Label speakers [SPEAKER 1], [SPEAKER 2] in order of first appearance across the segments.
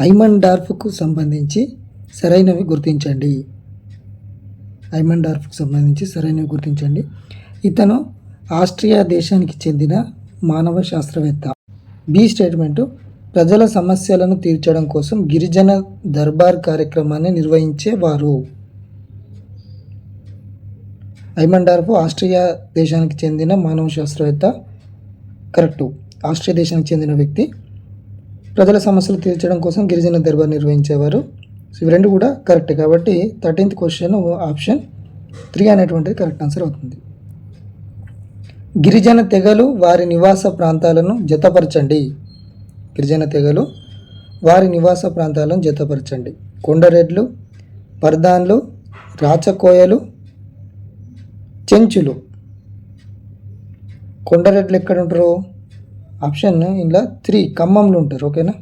[SPEAKER 1] ఐమండార్ఫ్కు సంబంధించి సరైనవి గుర్తించండి. ఐమండార్ఫ్కు సంబంధించి సరైనవి గుర్తించండి. ఇతను ఆస్ట్రియా దేశానికి చెందిన మానవ శాస్త్రవేత్త. బి స్టేట్మెంటు ప్రజల సమస్యలను తీర్చడం కోసం గిరిజన దర్బార్ కార్యక్రమాన్ని నిర్వహించేవారు ఐమండార్ఫ్ ఆస్ట్రియా దేశానికి చెందిన మానవ శాస్త్రవేత్త. కరెక్టు. ఆస్ట్రియా దేశానికి చెందిన వ్యక్తి. ప్రజల సమస్యలు తీర్చడం కోసం గిరిజన దర్బార్ నిర్వహించేవారు. ఇవి రెండు కూడా కరెక్ట్ కాబట్టి థర్టీన్త్ క్వశ్చన్ ఆప్షన్ త్రీ అనేటువంటిది కరెక్ట్ ఆన్సర్ అవుతుంది. గిరిజన తెగలు వారి నివాస ప్రాంతాలను జతపరచండి. గిరిజన తెగలు వారి నివాస ప్రాంతాలను జతపరచండి. కొండరెడ్లు పర్దాన్లు రాచకోయలు చెంచులు. కొండరెడ్లు ఎక్కడ ఉంటారు? ఆప్షన్ ఇలా త్రీ ఖమ్మంలో ఉంటారు ఓకేనా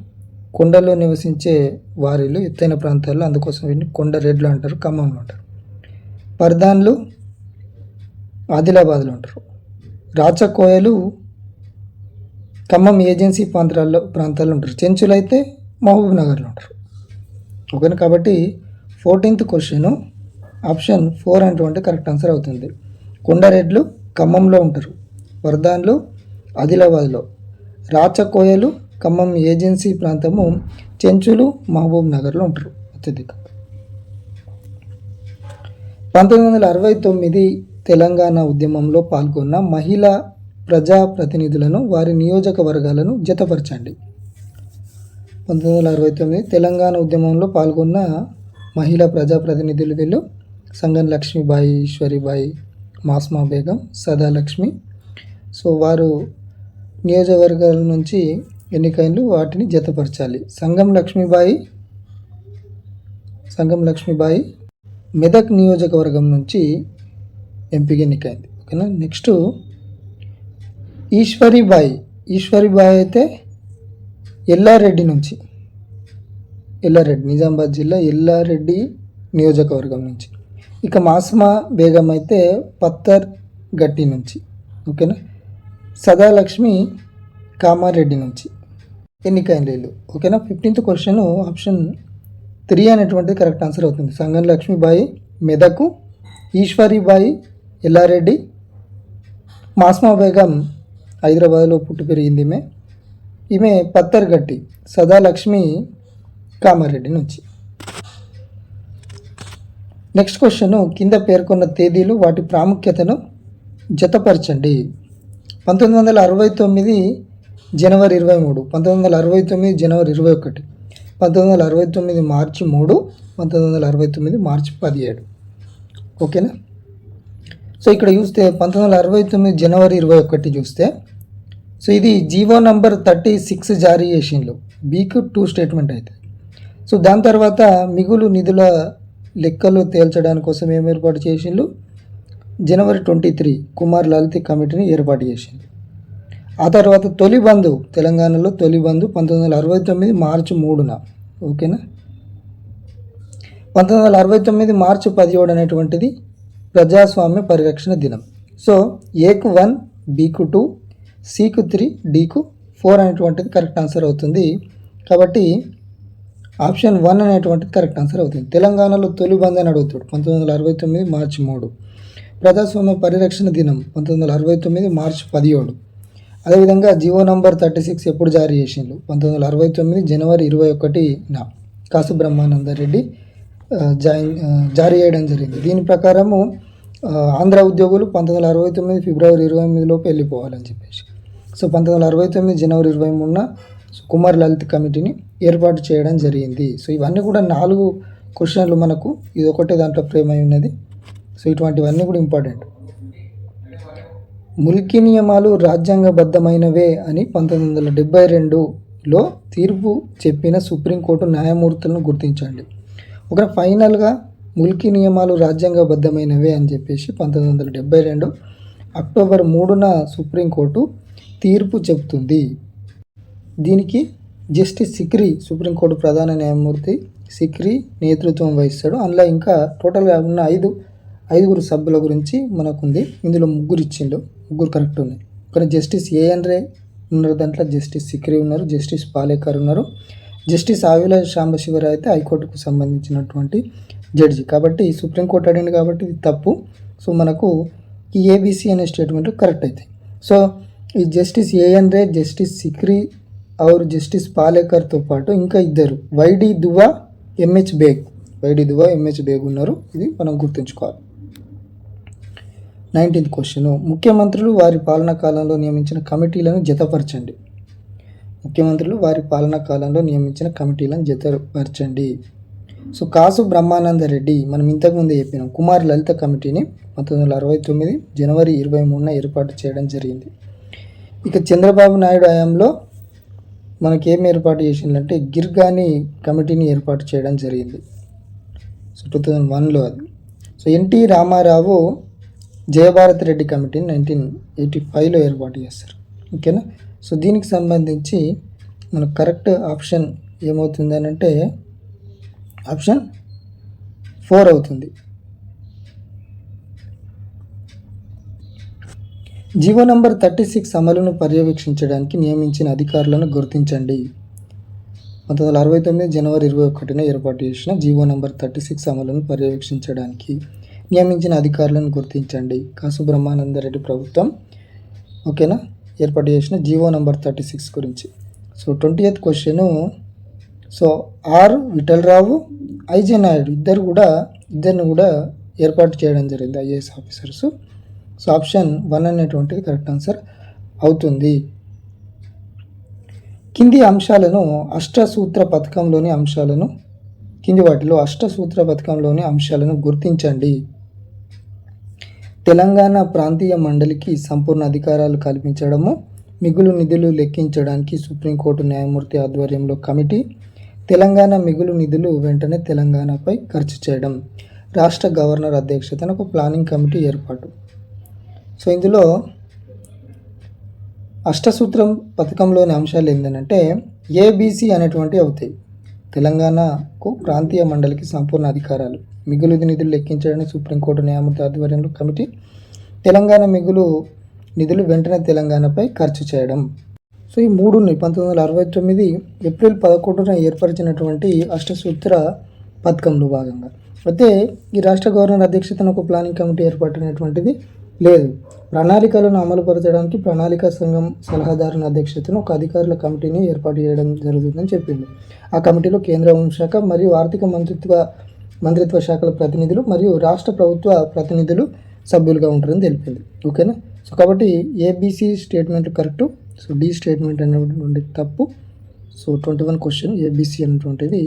[SPEAKER 1] కొండల్లో నివసించే వారిలు ఎత్తైన ప్రాంతాల్లో అందుకోసం వీటిని కొండరెడ్లు అంటారు ఖమ్మంలో ఉంటారు. పర్దాన్లు ఆదిలాబాద్లో ఉంటారు. రాచకోయలు ఖమ్మం ఏజెన్సీ ప్రాంతాల్లో ప్రాంతాల్లో ఉంటారు. చెంచులు అయితే మహబూబ్ నగర్లో ఉంటారు ఓకేనా కాబట్టి ఫోర్టీన్త్ క్వశ్చన్ ఆప్షన్ ఫోర్ అనేటువంటి కరెక్ట్ ఆన్సర్ అవుతుంది. కొండరెడ్లు ఖమ్మంలో ఉంటారు. వర్ధాన్లు ఆదిలాబాద్లో. రాచకోయలు ఖమ్మం ఏజెన్సీ ప్రాంతము చెంచులు మహబూబ్ నగర్లో ఉంటారు. అత్యధిక. పంతొమ్మిది వందల అరవై తొమ్మిది తెలంగాణ ఉద్యమంలో పాల్గొన్న మహిళా ప్రజాప్రతినిధులను వారి నియోజకవర్గాలను జతపరచండి. పంతొమ్మిది వందల అరవై తొమ్మిది తెలంగాణ ఉద్యమంలో పాల్గొన్న మహిళా ప్రజాప్రతినిధులు వీళ్ళు సంగం లక్ష్మీబాయి ఈశ్వరిబాయి మాస్మా బేగం సదాలక్ష్మి. సో వారు నియోజకవర్గాల నుంచి ఎన్నికైనలు వాటిని జతపరచాలి. సంగం లక్ష్మీబాయి సంగం లక్ష్మీబాయి మెదక్ నియోజకవర్గం నుంచి ఎంపిక ఎన్నికైంది. ఓకేనా? నెక్స్ట్ ఈశ్వరిబాయి. ఈశ్వరిబాయి అయితే ఎల్లారెడ్డి నుంచి. ఎల్లారెడ్డి నిజామాబాద్ జిల్లా ఎల్లారెడ్డి నియోజకవర్గం నుంచి. ఇక మాస్మా బేగం అయితే పత్తర్ గట్టి నుంచి. ఓకేనా? సదాలక్ష్మి కామారెడ్డి నుంచి ఎన్నికైన లేదు ఓకేనా? ఫిఫ్టీన్త్ క్వశ్చన్ ఆప్షన్ త్రీ అనేటువంటిది కరెక్ట్ ఆన్సర్ అవుతుంది. సంగం లక్ష్మీబాయి మెదకు ఈశ్వరిబాయి ఎల్లారెడ్డి మాస్మా బేగం హైదరాబాద్లో పుట్టి పెరిగింది ఈమె. ఈమె పత్తర్గట్టి సదాలక్ష్మి కామారెడ్డి నుంచి. నెక్స్ట్ క్వశ్చన్ కింద పేర్కొన్న తేదీలు వాటి ప్రాముఖ్యతను జతపరచండి. పంతొమ్మిది వందల అరవై తొమ్మిది జనవరి ఇరవై మూడు పంతొమ్మిది వందల అరవై తొమ్మిది జనవరి ఇరవై ఒకటి పంతొమ్మిది వందల అరవై తొమ్మిది మార్చి మూడు పంతొమ్మిది వందల అరవై తొమ్మిది మార్చి పదిహేడు. ఓకేనా? సో ఇక్కడ చూస్తే పంతొమ్మిది వందల అరవై తొమ్మిది జనవరి ఇరవై ఒకటి చూస్తే సో ఇది జీవో నంబర్ థర్టీ సిక్స్ జారీ చేసిండ్రు బీకు టూ స్టేట్మెంట్ అయితే. సో దాని తర్వాత మిగులు నిధుల లెక్కలు తేల్చడానికి కోసం ఏం ఏర్పాటు చేసిండ్రు? జనవరి ట్వంటీ త్రీ కుమార్ లలిత కమిటీని ఏర్పాటు చేసింది. ఆ తర్వాత తొలి బంధు తెలంగాణలో తొలి బంధు పంతొమ్మిది వందల అరవై తొమ్మిది మార్చి మూడున ఓకేనా? పంతొమ్మిది వందల అరవై తొమ్మిది మార్చి పదిహేడు అనేటువంటిది ప్రజాస్వామ్య పరిరక్షణ దినం. సో ఏకు వన్ బీకు టూ సికు త్రీ డీకు ఫోర్ అనేటువంటిది కరెక్ట్ ఆన్సర్ అవుతుంది. కాబట్టి ఆప్షన్ వన్ అనేటువంటిది కరెక్ట్ ఆన్సర్ అవుతుంది. తెలంగాణలో తొలి బంద్ అని అడుగుతాడు పంతొమ్మిది వందల అరవై తొమ్మిది మార్చి మూడు. ప్రజాస్వామ్య పరిరక్షణ దినం పంతొమ్మిది వందల అరవై తొమ్మిది మార్చి పదిహేడు. అదేవిధంగా జియో నంబర్ థర్టీ సిక్స్ ఎప్పుడు జారీ చేసిండ్రు? పంతొమ్మిది వందల అరవై తొమ్మిది జనవరి ఇరవై ఒకటిన కాసు బ్రహ్మానందరెడ్డి జాయిన్ జారీ చేయడం జరిగింది. దీని ప్రకారము ఆంధ్ర ఉద్యోగులు పంతొమ్మిది వందల అరవై తొమ్మిది ఫిబ్రవరి ఇరవై ఎనిమిదిలోపు వెళ్ళిపోవాలని చెప్పేసి. సో పంతొమ్మిది వందల అరవై తొమ్మిది జనవరి ఇరవై మూడున సో కుమార్ లలిత్ కమిటీని ఏర్పాటు చేయడం జరిగింది. సో ఇవన్నీ కూడా నాలుగు క్వశ్చన్లు మనకు ఇది ఒకటే దాంట్లో ఫ్రేమ్ అయి ఉన్నది. సో ఇటువంటివన్నీ కూడా ఇంపార్టెంట్. ముల్కీ నియమాలు రాజ్యాంగబద్ధమైనవే అని పంతొమ్మిది వందల డెబ్బై రెండులో తీర్పు చెప్పిన సుప్రీంకోర్టు న్యాయమూర్తులను గుర్తించండి. ఒక ఫైనల్గా ముల్కీ నియమాలు రాజ్యాంగబద్ధమైనవే అని చెప్పేసి పంతొమ్మిది వందల డెబ్బై రెండు అక్టోబర్ మూడున సుప్రీంకోర్టు తీర్పు చెప్తుంది. దీనికి జస్టిస్ సిక్రీ సుప్రీంకోర్టు ప్రధాన న్యాయమూర్తి సిక్రీ నేతృత్వం వహిస్తాడు. అందులో ఇంకా టోటల్గా ఉన్న ఐదు ఐదుగురు సభ్యుల గురించి మనకుంది. ఇందులో ముగ్గురు ఇచ్చిండు. ముగ్గురు కరెక్ట్ ఉన్నాయి. కానీ జస్టిస్ ఏఎన్ రే ఉన్నారు దాంట్లో జస్టిస్ సిక్రీ ఉన్నారు జస్టిస్ పాలేకర్ ఉన్నారు. జస్టిస్ ఆవిల సాంబశివరావు అయితే హైకోర్టుకు సంబంధించినటువంటి జడ్జి కాబట్టి సుప్రీంకోర్టు అడిగింది కాబట్టి ఇది తప్పు. సో మనకు ఈ ఏబీసీ అనే స్టేట్మెంట్ కరెక్ట్ అవుతాయి సో ఈ justice AN Ray justice Sikri Aur justice పాలేకర్తో పాటు ఇంకా ఇద్దరు. YD Dua MH Beg YD Dua MH Beg ఉన్నారు. ఇది మనం గుర్తుంచుకోవాలి. Nineteenth question. ముఖ్యమంత్రులు వారి పాలనా కాలంలో నియమించిన కమిటీలను జతపరచండి. ముఖ్యమంత్రులు వారి పాలనా కాలంలో నియమించిన కమిటీలను జతపరచండి. సో కాసు బ్రహ్మానంద రెడ్డి మనం ఇంతకుముందే చెప్పినాం కుమార్ లలిత కమిటీని పంతొమ్మిది వందల అరవై తొమ్మిది జనవరి ఇరవై మూడున ఏర్పాటు చేయడం జరిగింది. ఇక చంద్రబాబు నాయుడు హయాంలో మనకి ఏం ఏర్పాటు చేసిందంటే గిర్గాని కమిటీని ఏర్పాటు చేయడం జరిగింది. సో టూ థౌజండ్ వన్లో అది. సో ఎన్టీ రామారావు జయభారత్ రెడ్డి కమిటీని నైన్టీన్ ఎయిటీ ఫైవ్లో ఏర్పాటు చేస్తారు ఓకేనా? సో దీనికి సంబంధించి మనకు కరెక్ట్ ఆప్షన్ ఏమవుతుంది అని అంటే ఆప్షన్ ఫోర్ అవుతుంది. జీవో నంబర్ థర్టీ సిక్స్ అమలును పర్యవేక్షించడానికి నియమించిన అధికారులను గుర్తించండి. పంతొమ్మిది వందల అరవై తొమ్మిది జనవరి ఇరవై ఒకటిన ఏర్పాటు చేసిన జీవో నంబర్ థర్టీ సిక్స్ అమలును పర్యవేక్షించడానికి నియమించిన అధికారులను గుర్తించండి. కాసు బ్రహ్మానందరెడ్డి ప్రభుత్వం ఓకేనా? ఏర్పాటు చేసిన జీవో నంబర్ థర్టీ సిక్స్ గురించి. So twenty eighth question so R Vithalrao IJ Naidu ఇద్దరు కూడా ఇద్దరిని కూడా ఏర్పాటు చేయడం జరిగింది IAS officers. So option one అనేటువంటిది కరెక్ట్ ఆన్సర్ అవుతుంది. కింది అంశాలను అష్టసూత్ర పథకంలోని అంశాలను కింది వాటిలో అష్టసూత్ర పథకంలోని అంశాలను గుర్తించండి. తెలంగాణ ప్రాంతీయ మండలికి సంపూర్ణ అధికారాలు కల్పించడము మిగులు నిధులు లెక్కించడానికి సుప్రీంకోర్టు న్యాయమూర్తి ఆధ్వర్యంలో కమిటీ తెలంగాణ మిగులు నిధులు వెంటనే తెలంగాణపై ఖర్చు చేయడం రాష్ట్ర గవర్నర్ అధ్యక్షతన ఒక ప్లానింగ్ కమిటీ ఏర్పాటు. సో ఇందులో అష్టసూత్రం పథకంలోని అంశాలు ఏంటంటే ఏబీసీ అనేటువంటి అవుతాయి. తెలంగాణకు ప్రాంతీయ మండలికి సంపూర్ణ అధికారాలు. మిగులు నిధులు లెక్కించడానికి సుప్రీంకోర్టు న్యాయమూర్తి ఆధ్వర్యంలో కమిటీ తెలంగాణ మిగులు నిధులు వెంటనే తెలంగాణపై ఖర్చు చేయడం. సో ఈ మూడు పంతొమ్మిది వందల అరవై తొమ్మిది ఏప్రిల్ పదకొండున ఏర్పరిచినటువంటి అష్టసూత్ర పథకంలో భాగంగా. అయితే ఈ రాష్ట్ర గవర్నర్ అధ్యక్షతన ఒక ప్లానింగ్ కమిటీ ఏర్పడినటువంటిది లేదు. ప్రణాళికలను అమలుపరచడానికి ప్రణాళిక సంఘం సలహాదారుని అధ్యక్షతను ఒక అధికారుల కమిటీని ఏర్పాటు చేయడం జరుగుతుందని చెప్పింది. ఆ కమిటీలో కేంద్ర హోంశాఖ మరియు ఆర్థిక మంత్రిత్వ మంత్రిత్వ శాఖల ప్రతినిధులు మరియు రాష్ట్ర ప్రభుత్వ ప్రతినిధులు సభ్యులుగా ఉంటారని తెలిపింది. ఓకేనా? సో కాబట్టి ABC statement correct. So D statement అనేటువంటి తప్పు. So twenty one question ABC అనేటువంటిది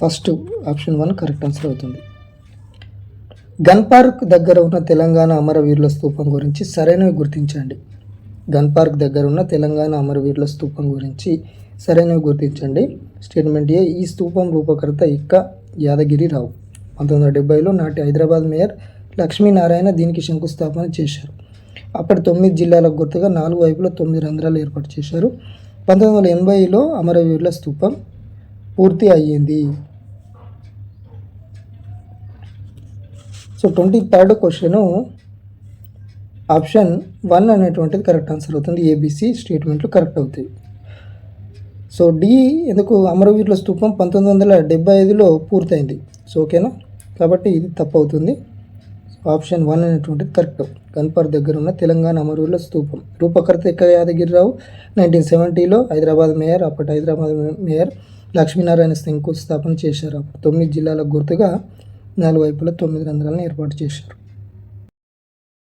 [SPEAKER 1] first option one correct answer అవుతుంది. గన్ పార్క్ దగ్గర ఉన్న తెలంగాణ అమరవీరుల స్థూపం గురించి సరైనవి గుర్తించండి. గన్ పార్క్ దగ్గర ఉన్న తెలంగాణ అమరవీరుల స్థూపం గురించి సరైనవి గుర్తించండి. స్టేట్మెంట్ ఏ ఈ స్థూపం రూపకర్త ఇక్క యాదగిరి రావు పంతొమ్మిది వందల డెబ్బైలో నాటి హైదరాబాద్ మేయర్ లక్ష్మీనారాయణ దీనికి శంకుస్థాపన చేశారు. అప్పటి తొమ్మిది జిల్లాలకు గుర్తుగా నాలుగు వైపులో తొమ్మిది రంధ్రాలు ఏర్పాటు చేశారు. పంతొమ్మిది వందల ఎనభైలో అమరవీరుల స్థూపం పూర్తి అయ్యింది. So twenty third question option one అనేటువంటిది కరెక్ట్ ఆన్సర్ అవుతుంది. ఏబిసి స్టేట్మెంట్లు కరెక్ట్ అవుతాయి. సో డి ఎందుకు అమరవీరుల స్తూపం పంతొమ్మిది వందల డెబ్బై ఐదులో పూర్తయింది. సో ఓకేనా కాబట్టి ఇది తప్పు అవుతుంది. ఆప్షన్ వన్ అనేటువంటిది కరెక్ట్ గన్పర్ దగ్గర ఉన్న తెలంగాణ అమరవీరుల స్తూపం. రూపకర్త ఎక్క యాదగిరిరావు? నైన్టీన్ సెవెంటీలో హైదరాబాద్ మేయర్ అప్పటి హైదరాబాద్ మేయర్ లక్ష్మీనారాయణ శంకుస్థాపన చేశారు. తొమ్మిది జిల్లాలకు గుర్తుగా నాలుగు వైపులా తొమ్మిది రంధ్రాలను ఏర్పాటు చేశారు.